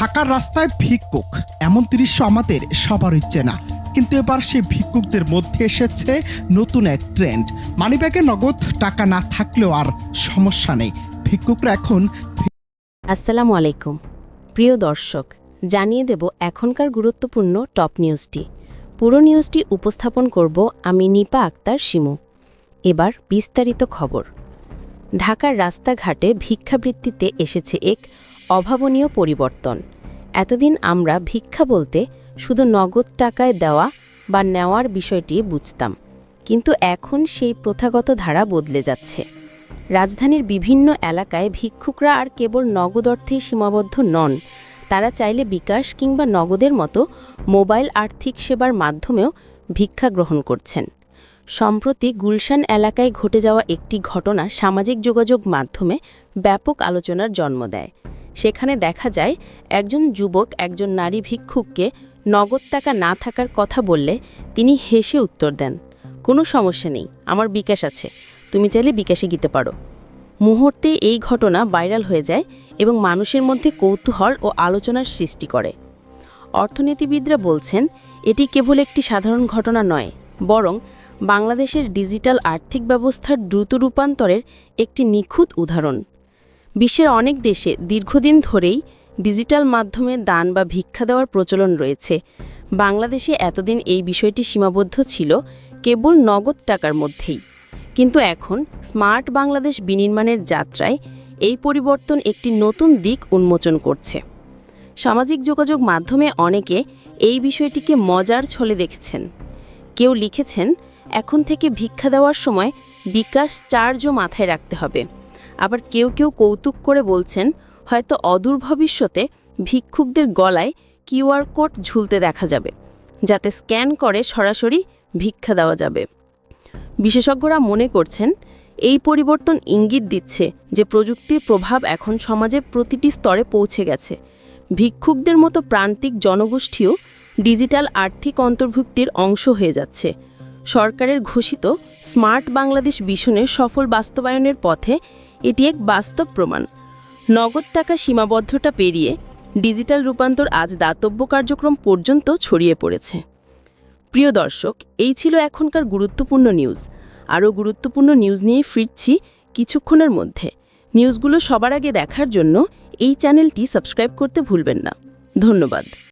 ঢাকার রাস্তায় ভিক্ষুক, এমন দৃশ্য আমাদের সবারই চেনা কিন্তু এবার সেই ভিক্ষুকদের মধ্যে এসেছে নতুন এক ট্রেন্ড মানিব্যাগে নগদ টাকা না থাকলেও আর সমস্যা নেই। ভিক্ষুকরা এখন আসসালামু আলাইকুম। প্রিয় দর্শক, জানিয়ে দেব এখনকার গুরুত্বপূর্ণ টপ নিউজটি পুরো নিউজটি উপস্থাপন করব আমি নিপা আক্তার শিমু। এবার বিস্তারিত খবর। ঢাকার রাস্তাঘাটে ভিক্ষাবৃত্তিতে এসেছে এক অভাবনীয় পরিবর্তন। এতদিন আমরা ভিক্ষা বলতে শুধু নগদ টাকায় দেওয়া বা নেওয়ার বিষয়টি বুঝতাম। কিন্তু এখন সেই প্রথাগত ধারা বদলে যাচ্ছে। রাজধানীর বিভিন্ন এলাকায় ভিক্ষুকরা আর কেবল নগদ অর্থেই সীমাবদ্ধ নন। তারা চাইলে বিকাশ কিংবা নগদের মতো মোবাইল আর্থিক সেবার মাধ্যমেও ভিক্ষা গ্রহণ করছেন। সম্প্রতি গুলশান এলাকায় ঘটে যাওয়া একটি ঘটনা সামাজিক যোগাযোগ মাধ্যমে ব্যাপক আলোচনার জন্ম দেয়। সেখানে দেখা যায়, একজন যুবক একজন নারী ভিক্ষুককে নগদ টাকা না থাকার কথা বললে তিনি হেসে উত্তর দেন, কোনো সমস্যা নেই, আমার বিকাশ আছে, তুমি চাইলে বিকাশে গিতে পারো। মুহূর্তে এই ঘটনা ভাইরাল হয়ে যায় এবং মানুষের মধ্যে কৌতূহল ও আলোচনার সৃষ্টি করে। অর্থনীতিবিদরা বলছেন, এটি কেবল একটি সাধারণ ঘটনা নয়, বরং বাংলাদেশের ডিজিটাল আর্থিক ব্যবস্থার দ্রুত রূপান্তরের একটি নিখুঁত উদাহরণ। বিশ্বের অনেক দেশে দীর্ঘদিন ধরেই ডিজিটাল মাধ্যমে দান বা ভিক্ষা দেওয়ার প্রচলন রয়েছে। বাংলাদেশে এতদিন এই বিষয়টি সীমাবদ্ধ ছিল, কেবল নগদ টাকার মধ্যেই। কিন্তু এখন স্মার্ট বাংলাদেশ বিনির্মাণের যাত্রায় এই পরিবর্তন একটি নতুন দিক উন্মোচন করছে। সামাজিক যোগাযোগ মাধ্যমে অনেকে এই বিষয়টিকে মজার ছলে দেখেছেন। কেউ লিখেছেন, এখন থেকে ভিক্ষা দেওয়ার সময় বিকাশ চার্জও মাথায় রাখতে হবে। আবার কেউ কেউ কৌতুক করে বলছেন, হয়তো অদূর ভবিষ্যতে ভিক্ষুকদের গলায় কিউআর কোড ঝুলতে দেখা যাবে, যাতে স্ক্যান করে সরাসরি ভিক্ষা দেওয়া যাবে। বিশেষজ্ঞরা মনে করছেন, এই পরিবর্তন ইঙ্গিত দিচ্ছে যে প্রযুক্তির প্রভাব এখন সমাজের প্রতিটি স্তরে পৌঁছে গেছে। ভিক্ষুকদের মতো প্রান্তিক জনগোষ্ঠীও ডিজিটাল আর্থিক অন্তর্ভুক্তির অংশ হয়ে যাচ্ছে। সরকারের ঘোষিত স্মার্ট বাংলাদেশ মিশনের সফল বাস্তবায়নের পথে এটি এক বাস্তব প্রমাণ। নগদ টাকা সীমাবদ্ধতা পেরিয়ে ডিজিটাল রূপান্তর আজ দাতব্য কার্যক্রম পর্যন্ত ছড়িয়ে পড়েছে। প্রিয় দর্শক, এই ছিল এখনকার গুরুত্বপূর্ণ নিউজ। আরও গুরুত্বপূর্ণ নিউজ নিয়ে ফিরছি কিছুক্ষণের মধ্যে। নিউজগুলো সবার আগে দেখার জন্য এই চ্যানেলটি সাবস্ক্রাইব করতে ভুলবেন না। ধন্যবাদ।